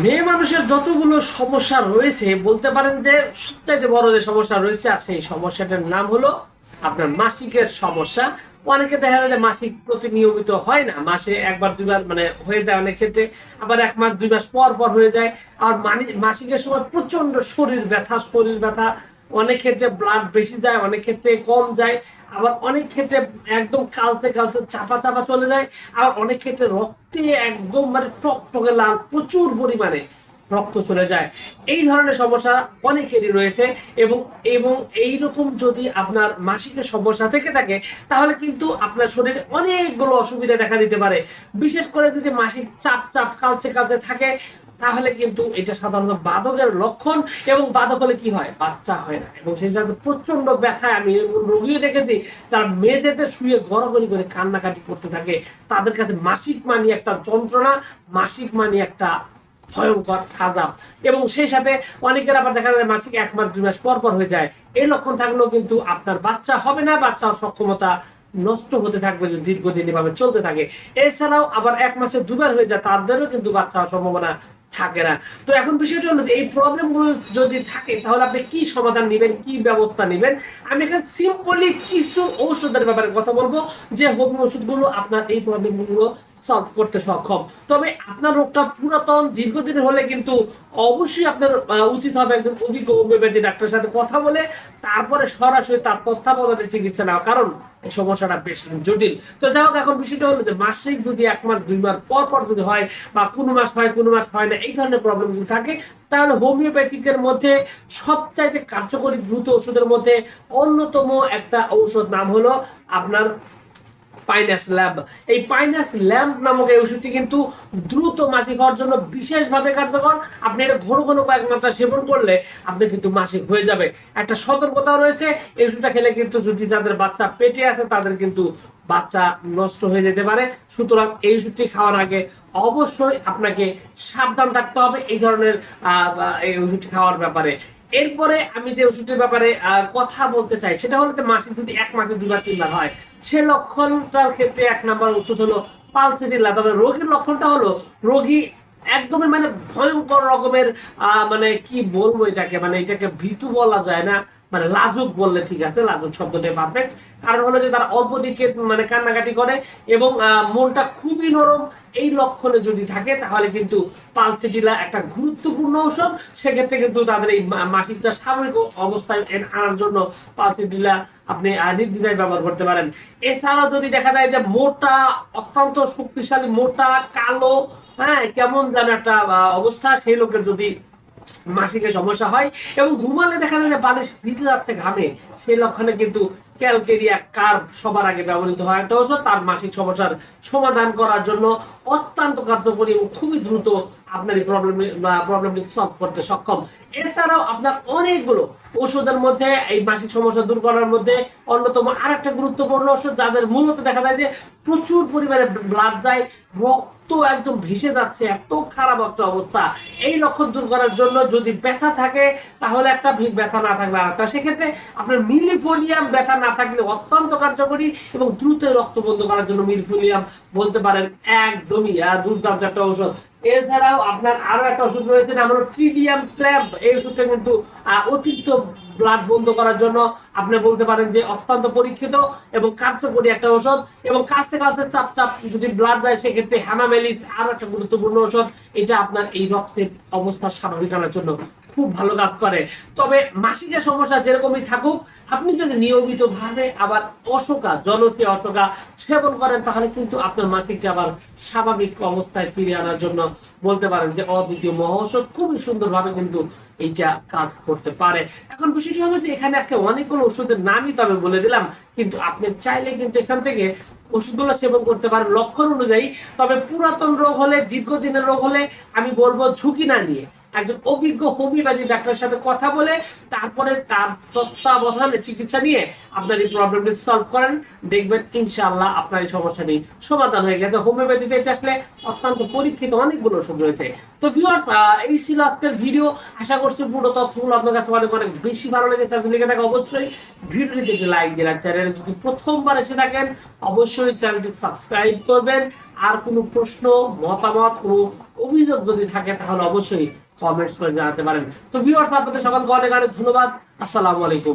মেয়ে মানুষের যতগুলো সমস্যা রয়েছে, বলতে পারেন যে সবচাইতে বড় যে সমস্যা রয়েছে, আর সেই সমস্যাটার নাম হলো আপনার মাসিকের সমস্যা। অনেকে দেখা যায় যে মাসিক প্রতি নিয়মিত হয় না, মাসে একবার, দুইবার মানে হয়ে যায় অনেক ক্ষেত্রে, আবার এক মাস, দুই মাস পর পর হয়ে যায়। আর মানি, মাসিকের সময় প্রচণ্ড শরীর ব্যথা শরীর ব্যথা অনেক ক্ষেত্রে ব্লাড বেশি যায়, অনেক ক্ষেত্রে কম যায়, আবার অনেক ক্ষেত্রে একদম কালতে কালতে চাপা চাপা চলে যায়, আবার অনেক ক্ষেত্রে রক্তে একদম মানে টকটকে লাল প্রচুর পরিমাণে রক্ত চলে যায়। এই ধরনের সমস্যা অনেকেরই রয়েছে এবং এবং এই রকম যদি আপনার মাসিকের সমস্যা থেকে থাকে, তাহলে কিন্তু আপনার শরীরে অনেকগুলো অসুবিধা দেখা দিতে পারে। বিশেষ করে যদি মাসিক চাপ চাপ কালচে কালচে থাকে তাহলে কিন্তু এটা সাধারণত বাদকের লক্ষণ এবং বাদক হলে কি হয়? বাচ্চা হয় না। এবং সেই সাথে প্রচণ্ড ব্যথায় আমি রোগীও দেখেছি, তার মেয়েদের শুয়ে গড়াগড়ি করে কান্নাকাটি করতে থাকে। তাদের কাছে মাসিক মানি একটা যন্ত্রণা, মাসিক মানি একটা ভয়ঙ্কর আজাব। এবং সেই সাথে অনেকের আবার দেখা যায় মাসিক এক মাস, দুই মাস পর পর হয়ে যায়। এই লক্ষণ থাকলেও কিন্তু আপনার বাচ্চা হবে না বাচ্চা সক্ষমতা নষ্ট হতে থাকবে যদি দীর্ঘদিন এভাবে চলতে থাকে। এছাড়াও আবার এক মাসে দুবার হয়ে যায়, তাদেরও কিন্তু বাচ্চা হওয়ার সম্ভাবনা থাকে না। তো এখন বিষয়টা হলো যে, এই প্রবলেমগুলো যদি থাকে, তাহলে আপনি কি সমাধান নেবেন, কি ব্যবস্থা নেবেন? আমি এখানে সিম্পলি কিছু ঔষধের ব্যাপারে কথা বলব, যে হোমিও ওষুধগুলো আপনার এই প্রবলেমগুলো সলভ করতে সক্ষম। তবে আপনার রোগটা পুরাতন দীর্ঘদিনের হলে কিন্তু অবশ্যই আপনার উচিত হবে একজন অভিজ্ঞ হোমিওপ্যাথি ডাক্তারের সাথে কথা বলে, তারপরে সরাসরি তার তত্ত্বাবধানে চিকিৎসা নেওয়া। কারণ সমস্যাটা বেশ জটিল। তো যাই হোক, এখন বিষয়টা হলো যে মাসিক যদি এক মাস, দুই মাস পর পর যদি হয় বা কোনো মাস হয়, কোনো মাস হয় না, এই ধরনের প্রবলেম যদি থাকে, তাহলে হোমিওপ্যাথিকের মধ্যে সবচাইতে কার্যকরী দ্রুত ওষুধের মধ্যে অন্যতম একটা ঔষধ নাম হলো আপনার পাইনাস ল্যাম্প এই পাইনাস ল্যাম্প নামক এই ওষুধটি কিন্তু দ্রুত মাসিক হওয়ার জন্য বিশেষভাবে কার্যকর। আপনি এটা ঘন ঘন কয়েক মাত্রা সেবন করলে আপনি কিন্তু মাসিক হয়ে যাবে। একটা সতর্কতাও রয়েছে, এই ওষুধটা খেলে কিন্তু যদি যাদের বাচ্চা পেটে আছে, তাদের কিন্তু বাচ্চা নষ্ট হয়ে যেতে পারে। সুতরাং এই ওষুধটি খাওয়ার আগে অবশ্যই আপনাকে সাবধান থাকতে হবে এই ধরনের এই ওষুধটি খাওয়ার ব্যাপারে। এরপরে আমি যে ওষুধের ব্যাপারে কথা বলতে চাই, সেটা হলো মাসে যদি এক মাসে দুবার, তিনবার হয়, সে লক্ষণটার ক্ষেত্রে এক নাম্বার ওষুধ হলো পালসেটিলা তবে রোগীর লক্ষণটা হলো, রোগী একদমই মানে ভয়ঙ্কর রকমের মানে কি বলব এটাকে মানে এটাকে ভীতু বলা যায় না। মানে লাজুক বললে ঠিক আছে, লাজুক শব্দটাই পারফেক্ট কারণ হলো যে তারা অল্প দিকে মানে কান্নাকাটি করে এবং মনটা খুবই নরম। এই লক্ষণে যদি থাকে, তাহলে কিন্তু পালসেটিলা একটা গুরুত্বপূর্ণ ঔষধ। সেক্ষেত্রে কিন্তু তাদের এই মা- মাসিকটা স্বাভাবিক অবস্থায় আনার জন্য পালসেটিলা আপনি নির্দ্বিধায় ব্যবহার করতে পারেন। এছাড়া যদি দেখা যায় যে মোটা, অত্যন্ত শক্তিশালী, মোটা, কালো হ্যাঁ কেমন যেন একটা অবস্থা, সেই লোকের যদি মাসিকে সমস্যা হয় এবং ঘুমালে দেখা যায় যে বালিশ ভিজে যাচ্ছে ঘামে। সেই লক্ষণে কিন্তু ক্যালকেরিয়া কার্ভ সবার আগে ব্যবহৃত হয়। একটা ওষুধ তার মাসিক সমস্যার সমাধান করার জন্য অত্যন্ত কার্যকরী এবং খুবই দ্রুত আপনার এই প্রবলেম প্রবলেমটি সলভ করতে সক্ষম। এছাড়াও আপনার অনেকগুলো ওষুধের মধ্যে এই মাসিক সমস্যা দূর করার মধ্যে অন্যতম আরেকটা গুরুত্বপূর্ণ ওষুধ যাদের মূলত দেখা যায় যে প্রচুর পরিমাণে ব্লাড যায়, রক্ত একদম ভেসে যাচ্ছে, এত খারাপ একটা অবস্থা। এই লক্ষণ দূর করার জন্য যদি ব্যথা থাকে, তাহলে একটা ব্যথা না থাকলে আরেকটা। সেক্ষেত্রে আপনার মিলিফোনিয়াম ব্যথা না থাকলে অত্যন্ত কার্যকরী এবং দ্রুত রক্ত বন্ধ করার জন্য মিলফুলিয়াম বলতে পারেন একদমই দুর্দান্ত একটা ঔষধ। এছাড়াও আপনার আরও একটা ওষুধ রয়েছে, নাম হলো ট্রিডিয়াম ক্ল্যাব এই ওষুধটা কিন্তু অতিরিক্ত ব্লাড বন্ধ করার জন্য আপনি বলতে পারেন যে অত্যন্ত পরীক্ষিত এবং কার্যকরী একটা ওষুধ এবং কাছে কাছে চাপ চাপ যদি ব্লাড দেয়, সেক্ষেত্রে হ্যামামেলিস আরও একটা গুরুত্বপূর্ণ ওষুধ। এটা আপনার এই রক্তের অবস্থা স্বাভাবিক আনার জন্য খুব ভালো কাজ করে। তবে মাসিকের সমস্যা যেরকমই থাকুক, আপনি যদি নিয়মিত ভাবে আবার অশোকা জনসি অশোকা সেবন করেন, তাহলে কিন্তু আপনার মাসিকটা আবার স্বাভাবিক অবস্থায় ফিরে আনার জন্য বলতে পারেন যে অদ্বিতীয় মহোৎসব খুবই সুন্দরভাবে কিন্তু এইটা কাজ করতে পারে। এখন বিষয়টি হলো যে এখানে আজকে অনেকগুলো ওষুধের নামই তবে বলে দিলাম, কিন্তু আপনি চাইলে কিন্তু এখান থেকে ওষুধগুলো সেবন করতে পারেন লক্ষণ অনুযায়ী। তবে পুরাতন রোগ হলে, দীর্ঘদিনের রোগ হলে আমি বলব ঝুঁকি না নিয়ে একজন অভিজ্ঞ হোমিওপ্যাথি ডাক্তারের সাথে কথা বলে, তারপরে তার তত্ত্বাবধানে চিকিৎসা নিয়ে আপনার এই প্রবলেমটি সলভ করেন। দেখবেন ইনশাআল্লাহ আপনার এই সমস্যাটি সমাধান হয়ে গেছে। হোমিওপ্যাথিতে এটা আসলে অত্যন্ত পরীক্ষিত অনেকগুলো ওষুধ রয়েছে। তো ভিউয়ার্স এই ছিল আজকের ভিডিও আশা করছি পুরো তথ্যগুলো আপনার কাছে অনেক অনেক বেশি ভালো লেগেছে। আপনি লিখে থাকে অবশ্যই ভিডিওটিতে একটি লাইক আর চ্যানেলে যদি প্রথমবার এসে থাকেন, অবশ্যই চ্যানেলটি সাবস্ক্রাইব করবেন। আর কোনো প্রশ্ন, মতামত ও অভিযোগ যদি থাকে, তাহলে অবশ্যই কমেন্টস করে জানাতে পারেন। তো ভিউয়ার্স আপনাদের সকলকে অনেক অনেক ধন্যবাদ। আসসালামু আলাইকুম।